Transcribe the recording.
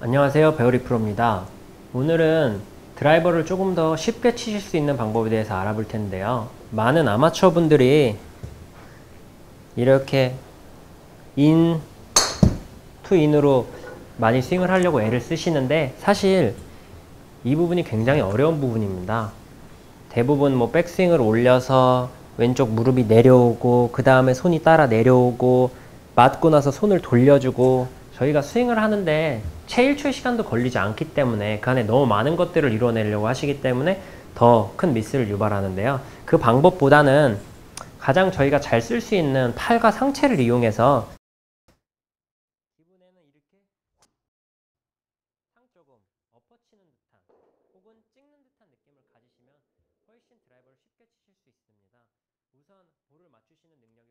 안녕하세요 배우리 프로입니다. 오늘은 드라이버를 조금 더 쉽게 치실 수 있는 방법에 대해서 알아볼 텐데요. 많은 아마추어 분들이 이렇게 인, 투 인으로 많이 스윙을 하려고 애를 쓰시는데 사실 이 부분이 굉장히 어려운 부분입니다. 대부분 뭐 백스윙을 올려서 왼쪽 무릎이 내려오고 그 다음에 손이 따라 내려오고 맞고 나서 손을 돌려주고 저희가 스윙을 하는데 채 1초의 시간도 걸리지 않기 때문에 그 안에 너무 많은 것들을 이뤄내려고 하시기 때문에 더 큰 미스를 유발하는데요. 그 방법보다는 가장 저희가 잘 쓸 수 있는 팔과 상체를 이용해서 기분에는 이렇게 상 조금 엎어치는 듯한 혹은 찍는 듯한 느낌을 가지시면 훨씬 드라이버를 쉽게 치실 수 있습니다. 우선 볼을 맞추시는 능력이